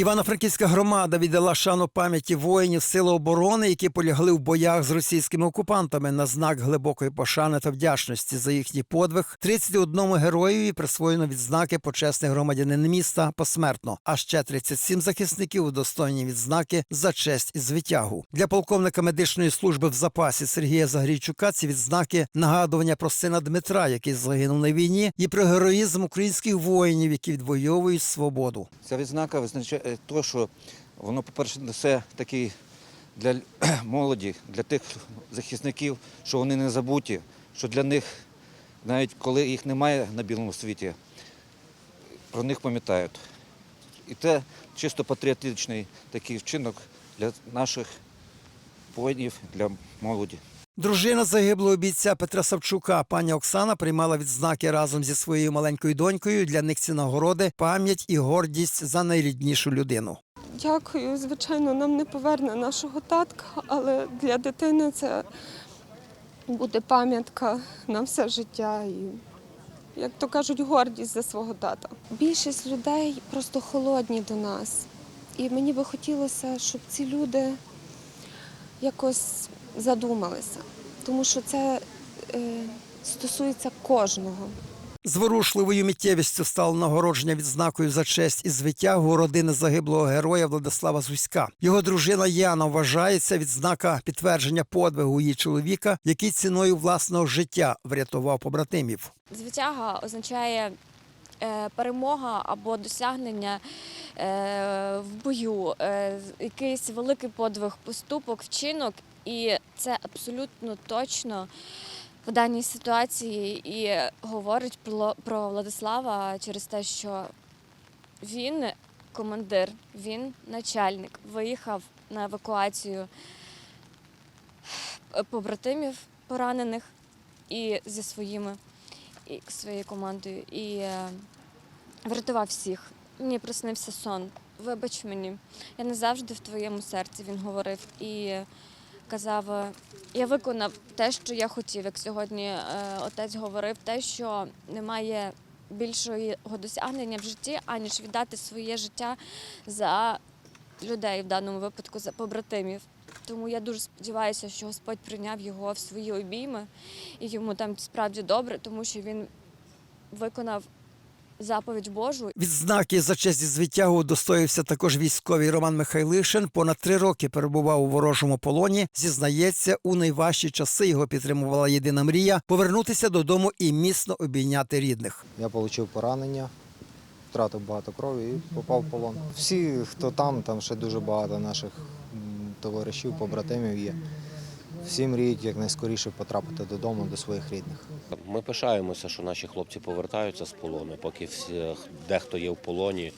Івано-Франківська громада віддала шану пам'яті воїнів Сили оборони, які полягли в боях з російськими окупантами на знак глибокої пошани та вдячності за їхній подвиг. 31 героєві присвоєно відзнаки почесний громадянин міста посмертно. А ще 37 захисників удостоєні відзнаки за честь і звитягу. Для полковника медичної служби в запасі Сергія Загрійчука ці відзнаки нагадування про сина Дмитра, який загинув на війні, і про героїзм українських воїнів, які відвоюють свободу. Ця відзнака визначає те, що воно, по-перше, несе такий для молоді, для тих захисників, що вони не забуті, що для них, навіть коли їх немає на білому світі, про них пам'ятають. І це чисто патріотичний такий вчинок для наших воїнів, для молоді. Дружина загиблого бійця Петра Савчука, пані Оксана, приймала відзнаки разом зі своєю маленькою донькою. Для них ці нагороди пам'ять і гордість за найріднішу людину. Дякую. Звичайно, нам не поверне нашого татка, але для дитини це буде пам'ятка на все життя і, як то кажуть, гордість за свого тата. Більшість людей просто холодні до нас. І мені би хотілося, щоб ці люди якось задумалися, тому що це е, стосується кожного. Зворушливою миттєвістю стало нагородження відзнакою за честь і звитягу родини загиблого героя Владислава Зуська. Його дружина Яна вважається відзнака підтвердження подвигу її чоловіка, який ціною власного життя врятував побратимів. Звитяга означає е, перемога або досягнення е, в бою, е, якийсь великий подвиг, поступок, вчинок, і це абсолютно точно в даній ситуації і говорить про, Владислава через те, що він командир, він начальник, виїхав на евакуацію побратимів поранених і зі своїми і своєю командою і е, врятував всіх. Мені приснився сон. Вибач мені, я не завжди в твоєму серці він говорив і казав: е, я виконав те, що я хотів, як сьогодні е, отець говорив, те, що немає більшого досягнення в житті, аніж віддати своє життя за людей в даному випадку, за побратимів. Тому я дуже сподіваюся, що Господь прийняв його в свої обійми і йому там справді добре, тому що він виконав заповідь Божу. Відзнаки за честь і звитягу удостоївся також військовий Роман Михайлишин. Понад три роки перебував у ворожому полоні. Зізнається, у найважчі часи його підтримувала єдина мрія повернутися додому і міцно обійняти рідних. Я отримав поранення, втратив багато крові і попав в полон. Всі, хто там, там ще дуже багато наших товаришів, побратимів є. Всі мріють якнайскоріше потрапити додому до своїх рідних. Ми пишаємося, що наші хлопці повертаються з полону, поки всі, дехто є в полоні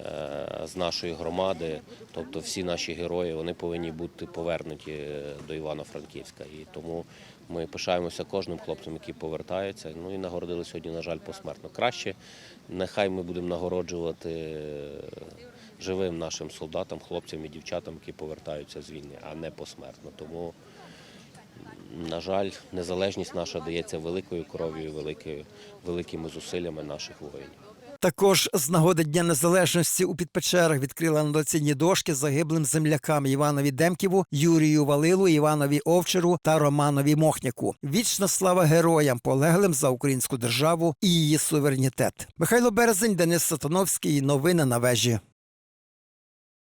е, з нашої громади, тобто всі наші герої вони повинні бути повернуті е, до Івано-Франківська. І тому ми пишаємося кожним хлопцем, який повертається. Ну і нагородили сьогодні, на жаль, посмертно. Краще нехай ми будемо нагороджувати е, живим нашим солдатам, хлопцям і дівчатам, які повертаються з війни, а не посмертно. Тому на жаль, незалежність наша дається великою кров'ю, великою, великими зусиллями наших воїнів. Також з нагоди Дня Незалежності у Підпечерах відкрили анотаційні дошки загиблим землякам Іванові Демківу, Юрію Валилу, Іванові Овчару та Романові Мохняку. Вічна слава героям, полеглим за українську державу і її суверенітет. Михайло Березень, Денис Сатановський. Новини на вежі.